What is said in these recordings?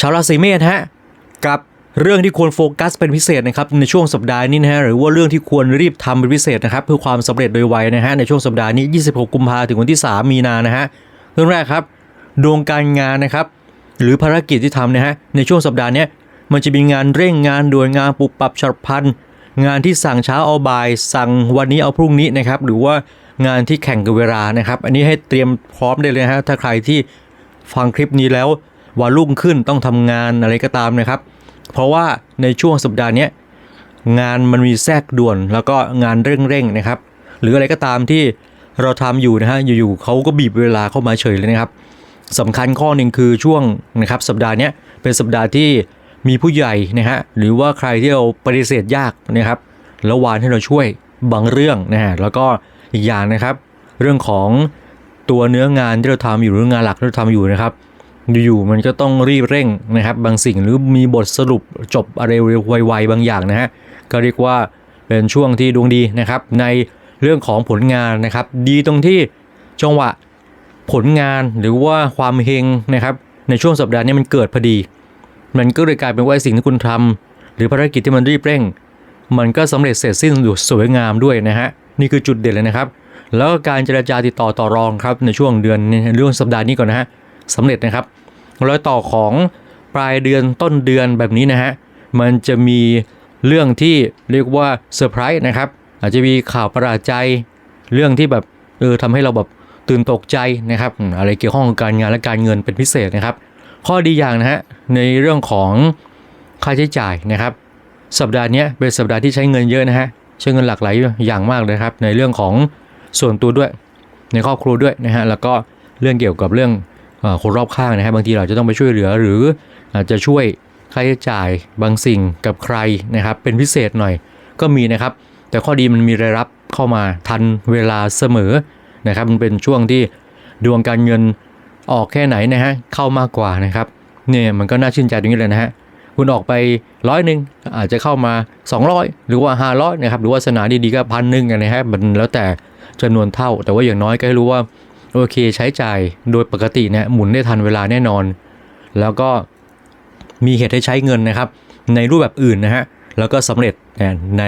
ชาวราศีเมษฮะกับเรื่องที่ควรโฟกัสเป็นพิเศษนะครับในช่วงสัปดาห์นี้นะฮะหรือว่าเรื่องที่ควรรีบทำเป็นพิเศษนะครับเพื่อความสำเร็จโดยไวนะฮะในช่วงสัปดาห์นี้ 26 กุมภาถึงวันที่ 3 มีนานะฮะเรื่องแรกครับดวงการงานนะครับ หรือภารกิจที่ทำนะฮะในช่วงสัปดาห์เนี้ยมันจะมีงานเร่งงานด่วนงานปุบปับฉับพลันงานที่สั่งเช้าเอาบ่าย สั่งวันนี้เอาพรุ่งนี้นะครับหรือว่างานที่แข่งกับเวลานะครับ อันนี้ให้เตรียมพร้อมได้เลยนะฮะถ้าใครที่ฟังคลิปนี้แล้ว วันรุ่งขึ้นต้องทำงานอะไรก็ตามนะครับ เพราะว่าในช่วงสัปดาห์นี้งานมันมีแทรกด่วนแล้วก็งานเร่งๆนะครับ หรืออะไรก็ตามที่เราทำอยู่นะฮะอยู่ๆเขาก็บีบเวลาเข้ามาเฉยเลยนะครับสำคัญข้อหนึ่งคือช่วงนะครับสัปดาห์นี้เป็นสัปดาห์ที่มีผู้ใหญ่นะฮะหรือว่าใครที่เราปฏิเสธยากนะครับแล้ววานให้เราช่วยบางเรื่องนะฮะแล้วก็อีกอย่างนะครับ เรื่องของตัวเนื้องานที่เราทำอยู่หรืองานหลักที่เราทำอยู่นะครับ อยู่ๆมันก็ต้องรีบเร่งนะครับ บางสิ่งหรือมีบทสรุปจบอะไรไวๆบางอย่างนะฮะก็เรียกว่าเป็นช่วงที่ดวงดีนะครับ ในเรื่องของผลงานนะครับ ดีตรงที่จังหวะผลงานหรือว่าความเฮงนะครับ ในช่วงสัปดาห์นี้มันเกิดพอดี มันก็เลยกลายเป็นว่าสิ่งที่คุณทำหรือภารกิจที่มันรีบเร่ง มันก็สำเร็จเสร็จสิ้นอยู่สวยงามด้วยนะฮะนี่คือจุดเด่นเลยนะครับ แล้วก็การเจรจาติดต่อต่อรองครับในช่วงเดือนเรื่องสัปดาห์นี้ก่อนนะฮะสำเร็จนะครับ รอยต่อของปลายเดือนต้นเดือนแบบนี้นะฮะ มันจะมีเรื่องที่เรียกว่าเซอร์ไพรส์นะครับ อาจจะมีข่าวประหลาดใจ เรื่องที่แบบเออทำให้เราแบบตื่นตกใจนะครับ อะไรเกี่ยวข้องกับการงานและการเงินเป็นพิเศษนะครับ ข้อดีอย่างนะฮะในเรื่องของค่าใช้จ่ายนะครับ สัปดาห์นี้เป็นสัปดาห์ที่ใช้เงินเยอะนะฮะใช้เงินหลากหลายอย่างมากเลยครับ ในเรื่องของส่วนตัวด้วย ในครอบครัวด้วยนะฮะแล้วก็เรื่องเกี่ยวกับเรื่อง คนรอบข้างนะฮะบางทีเราจะต้องไปช่วยเหลือหรืออาจจะช่วยค่าใช้จ่ายบางสิ่งกับใครนะครับ เป็นพิเศษหน่อยก็มีนะครับ แต่ข้อดีมันมีรายรับเข้ามาทันเวลาเสมอนะครับ มันเป็นช่วงที่ดวงการเงินออกแค่ไหนนะฮะเข้ามากกว่านะครับเนี่ยมันก็น่าชื่นใจตรงนี้เลยนะฮะคุณออกไปร้อยหนึ่งอาจจะเข้ามา 200 หรือว่า 500นะครับหรือว่าสนาดีๆก็พันหนึ่งนะฮะมันแล้วแต่จำนวนเท่า แต่ว่าอย่างน้อยก็ให้รู้ว่า โอเคใช้จ่ายโดยปกติเนี่ยหมุนได้ทันเวลาแน่นอน แล้วก็มีเหตุให้ใช้เงินนะครับ ในรูปแบบอื่นนะฮะแล้วก็สำเร็จนะใน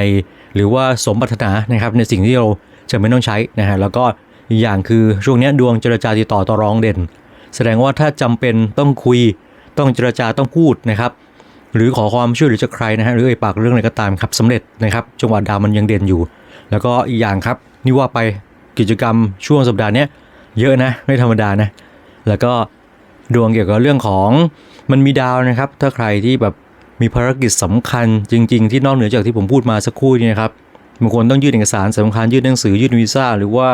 หรือว่าสมปรารถนานะครับในสิ่งที่เราจะไม่ต้องใช้นะฮะแล้วก็อีกอย่างคือช่วงนี้ดวงเจรจาติดต่อต่อรองเด่น แสดงว่าถ้าจำเป็นต้องคุยต้องเจรจาต้องพูดนะครับหรือขอความช่วยเหลือจากใครนะฮะหรือเอ่ยปากเรื่องอะไรก็ตามครับสำเร็จนะครับจังหวะดาวมันยังเด่นอยู่ แล้วก็อีกอย่างครับนี่ว่าไปกิจกรรมช่วงสัปดาห์เนี้ย เยอะนะไม่ธรรมดานะ แล้วก็ดวงเกี่ยวกับเรื่องของมันมีดาวนะครับ ถ้าใครที่แบบมีภารกิจสำคัญจริง ๆ ที่นอกเหนือจากที่ผมพูดมาสักครู่นี้นะครับบางคนต้องยื่นเอกสารสำคัญยื่นหนังสือยื่นวีซ่าหรือว่า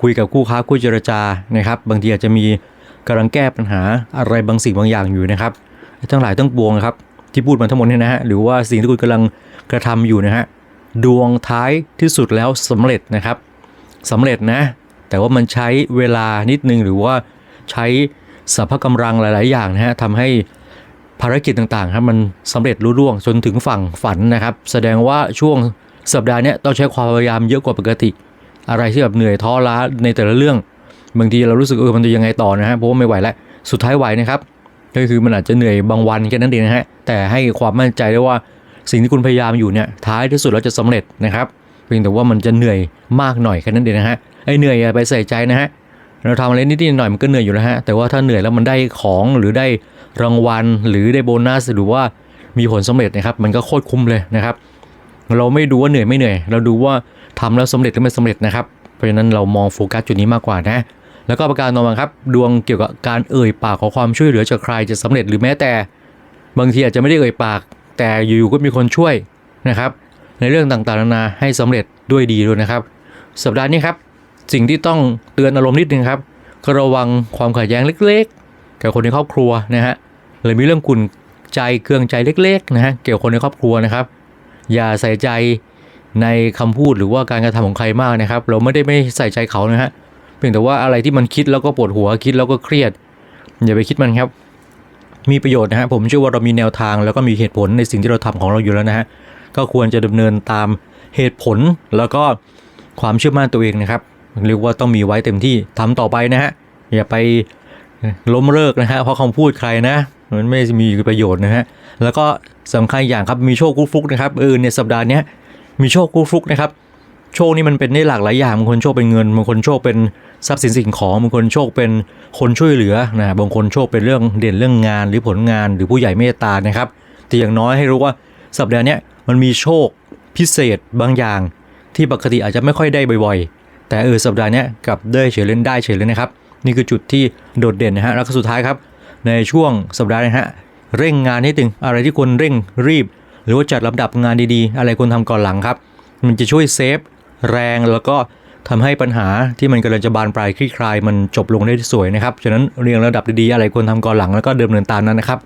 คุยกับคู่ค้าคู่เจรจานะครับ บางทีอาจจะมีกำลังแก้ปัญหาอะไรบางสิ่งบางอย่างอยู่นะครับทั้งหลายทั้งปวงครับที่พูดมาทั้งหมดเนี่ยนะฮะหรือว่าสิ่งที่คุณกำลังกระทำอยู่นะฮะดวงท้ายที่สุดแล้วสำเร็จนะครับสำเร็จนะ แต่ว่ามันใช้เวลานิดนึงหรือว่าใช้สรรพกำลังหลาย ๆ อย่างนะฮะทำให้ภารกิจต่างๆครับมันสำเร็จรุ่ร่วงจนถึงฝั่งฝันนะครับ แสดงว่าช่วงสัปดาห์นี้ต้องใช้ความพยายามเยอะกว่าปกติ อะไรที่แบบเหนื่อยท้อล้าในแต่ละเรื่องบางทีเรารู้สึกเออมันจะยังไงต่อนะฮะเพราะว่าไม่ไหวแล้วสุดท้ายไหวนะครับก็คือมันอาจจะเหนื่อยบางวันแค่นั้นเองนะฮะแต่ให้ความมั่นใจได้ว่าสิ่งที่คุณพยายามอยู่เนี่ยท้ายที่สุดแล้วจะสำเร็จนะครับเพียงแต่ว่ามันจะเหนื่อยมากหน่อยแค่นั้นเองนะฮะ ไอ้เหนื่อยอย่าไปใส่ใจนะฮะเราทำอะไรนิดๆหน่อยมันก็เหนื่อยอยู่แล้วฮะแต่ว่าถ้าเหนื่อยแล้วมันได้ของหรือได้รางวัลหรือได้โบนัสหรือว่ามีผลสำเร็จนะครับ มันก็โคตรคุ้มเลยนะครับ เราไม่ดูว่าเหนื่อยไม่เหนื่อย เราดูว่าทำแล้วสำเร็จหรือไม่สำเร็จนะครับ เพราะฉะนั้นเรามองโฟกัสจุดนี้มากกว่านะ แล้วก็ประการต่อมาครับ ดวงเกี่ยวกับการเอ่ยปากขอความช่วยเหลือจากใครจะสำเร็จหรือแม้แต่ บางทีอาจจะไม่ได้เอ่ยปาก แต่อยู่ๆก็มีคนช่วยนะครับ ในเรื่องต่างๆนานาให้สำเร็จด้วยดีด้วยนะครับ สัปดาห์นี้ครับ สิ่งที่ต้องเตือนอารมณ์นิดนึงครับก็ระวังความขัดแย้งเล็กๆ กับคนในครอบครัวนะฮะหรือมีเรื่องกุ่นใจเครื่องใจเล็กๆนะฮะเกี่ยวกับคนในครอบครัวนะครับ อย่าใส่ใจในคำพูดหรือว่าการกระทำของใครมากนะครับ เราไม่ได้ไม่ใส่ใจเขานะฮะเพียงแต่ว่าอะไรที่มันคิดแล้วก็ปวดหัวคิดแล้วก็เครียด อย่าไปคิดมันครับ มีประโยชน์นะฮะผมเชื่อว่าเรามีแนวทางแล้วก็มีเหตุผลในสิ่งที่เราทำของเราอยู่แล้วนะฮะก็ควรจะดำเนินตามเหตุผลแล้วก็ความเชื่อมั่นตัวเองนะครับ เรียกว่าต้องมีไว้เต็มที่ทำต่อไปนะฮะ อย่าไปล้มเลิกนะฮะเพราะคำพูดใครนะ มันไม่มีประโยชน์นะฮะ แล้วก็สำคัญอย่างครับมีโชคกุ๊กฟุกนะครับเออในสัปดาห์นี้มีโชคกุ๊กฟุกนะครับโชคนี่มันเป็นได้หลากหลายอย่างบางคนโชคเป็นเงินบางคนโชคเป็นทรัพย์สินสิ่งของบางคนโชคเป็นคนช่วยเหลือนะบางคนโชคเป็นเรื่องเด่นเรื่องงานหรือผลงานหรือผู้ใหญ่เมตตานะครับแต่อย่างน้อยให้รู้ว่าสัปดาห์นี้มันมีโชคพิเศษบางอย่างที่ปกติอาจจะไม่ค่อยได้บ่อยๆ แต่เออสัปดาห์นี้กลับได้เฉยเล่นได้เฉยเลยนะครับ นี่คือจุดที่โดดเด่นนะฮะแล้วก็สุดท้ายครับ ในช่วงสัปดาห์นะฮะเร่งงานให้ถึงอะไรที่ควรเร่งรีบ หรือว่าจัดลำดับงานดีๆ อะไรควรทำก่อนหลังครับ มันจะช่วยเซฟแรงแล้วก็ทำให้ปัญหาที่มันกำลังจะบานปลายคลี่คลายมันจบลงได้สวยนะครับฉะนั้นเรียงระดับดีๆอะไรควรทำก่อนหลังแล้วก็เดิมเนินตามนั้นนะครับ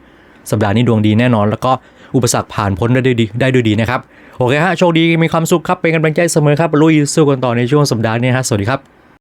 สัปดาห์นี้ดวงดีแน่นอนแล้วก็ อุปสรรคผ่านพ้นได้ด้วยดีได้ด้วยดีนะครับ โอเคฮะ โชคดีมีความสุขครับ เป็นกำลังใจเสมอครับ ลุยสู้กันต่อในช่วงสัปดาห์นี้ฮะ สวัสดีครับ